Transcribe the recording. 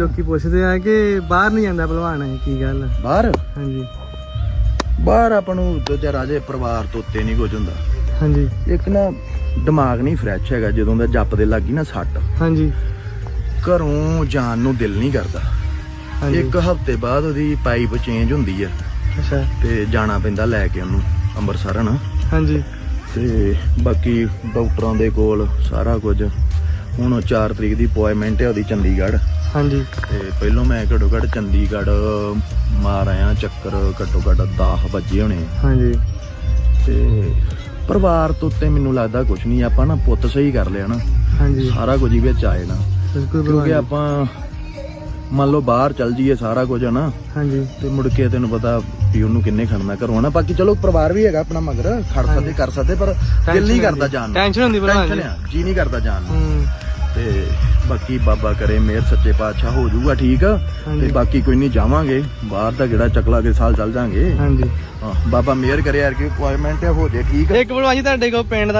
ਲੋਕੀ ਪੁੱਛਦੇ ਆ ਕਿ ਬਾਹਰ ਨਹੀਂ ਜਾਂਦਾ ਭਲਵਾਨ ਹੈ ਕੀ ਗੱਲ? ਬਾਹਰ? ਹਾਂਜੀ। ਬਾਹਰ ਆਪਾਂ ਨੂੰ ਦੂਜਾ ਰਾਜੇ ਪਰਿਵਾਰ ਤੋਂ ਉੱਤੇ ਨਹੀਂ ਕੁਝ ਹੁੰਦਾ। ਹਾਂਜੀ। ਇੱਕ ਨਾ ਦਿਮਾਗ ਨਹੀਂ ਫਰੈਸ਼ ਹੈਗਾ ਜਦੋਂ ਦਾ ਜੱਪ ਦੇ ਲੱਗੀ ਨਾ ਸੱਟ। ਹਾਂਜੀ। ਘਰੋਂ ਜਾਣ ਨੂੰ ਦਿਲ ਨਹੀਂ ਕਰਦਾ। ਇੱਕ ਹਫ਼ਤੇ ਬਾਅਦ ਉਹਦੀ ਪਾਈਪ ਚੇਂਜ ਹੁੰਦੀ ਆ। ਅੱਛਾ। ਤੇ ਜਾਣਾ ਪੈਂਦਾ ਲੈ ਕੇ ਉਹਨੂੰ ਅੰਮ੍ਰਿਤਸਰ ਨਾ ਹਾਂਜੀ। ਤੇ ਬਾਕੀ ਡਾਕਟਰਾਂ ਦੇ ਕੋਲ ਸਾਰਾ ਕੁਝ। ਹੁਣ 4 ਤਰੀਕ ਦੀ ਅਪਾਇੰਟਮੈਂਟ ਹੈ ਉਹਦੀ ਚੰਡੀਗੜ੍ਹ। ਹਾਂਜੀ। ਤੇ ਪਹਿਲੋਂ ਮੈਂ ਘੱਟੋ ਘੱਟ ਚੰਡੀਗੜ੍ਹ ਮਾਰ ਆਇਆ ਚੱਕਰ ਘੱਟੋ ਘੱਟ 10 ਵਜੇ ਹੋਣੇ ਹਾਂਜੀ। ਤੇ ਪਰਿਵਾਰ ਤੋਂ ਉੱਤੇ ਮੈਨੂੰ ਲੱਗਦਾ ਕੁਝ ਨਹੀਂ ਆਪਾਂ ਨਾ ਪੁੱਤ ਸਹੀ ਕਰ ਲਿਆ ਨਾ। ਹਾਂਜੀ। ਸਾਰਾ ਕੁਝ ਹੀ ਵਿੱਚ ਆਏ ਨਾ ਬਿਲਕੁਲ ਕਿਉਂਕਿ ਆਪਾਂ ਮੰਨ ਲਓ ਬਾਹਰ ਚੱਲ ਜੀਏ ਸਾਰਾ ਕੁਝ ਹੈ ਨਾ ਹਾਂਜੀ। ਤੇ ਮੁੜ ਕੇ ਤੈਨੂੰ ਪਤਾ ਵੀ ਉਹਨੂੰ ਕਿੰਨੇ ਖੜਨਾ ਘਰੋਂ ਨਾ ਬਾਕੀ ਚਲੋ ਪਰਿਵਾਰ ਵੀ ਹੈਗਾ ਆਪਣਾ ਮਗਰ ਖੜ ਸਕਦੇ ਕਰ ਸਕਦੇ ਪਰ ਦਿਲ ਨਹੀਂ ਕਰਦਾ ਜਾਣ ਨੂੰ। ਟੈਨਸ਼ਨ ਹੁੰਦੀ ਟੈਨਸ਼ਨ ਜੀ। ਆ ਜੀ ਨਹੀਂ ਕਰਦਾ ਜਾਣ ਨੂੰ। ਤੇ ਬਾਕੀ ਬਾਬਾ ਕਰੇ ਮਿਹਰ ਸੱਚੇ ਪਾਤਸ਼ਾਹ ਹੋ ਜਾਊਗਾ ਠੀਕ। ਤੇ ਬਾਕੀ ਕੋਈ ਨਹੀਂ ਜਾਵਾਂਗੇ। ਬਾਹਰ ਦਾ ਜਿਹੜਾ ਚੱਕਲਾ ਕੇ ਸਾਲ ਚੱਲ ਜਾਾਂਗੇ। ਹਾਂਜੀ। ਹਾਂ ਬਾਬਾ ਮਿਹਰ ਕਰੇ ਯਾਰ ਕਿ ਅਪਾਇੰਟਮੈਂਟ ਹੋ ਜੇ ਠੀਕ। ਇੱਕ ਜੀ ਤੁਹਾਡੇ ਕੋਲ ਪਿੰਡ ਦਾ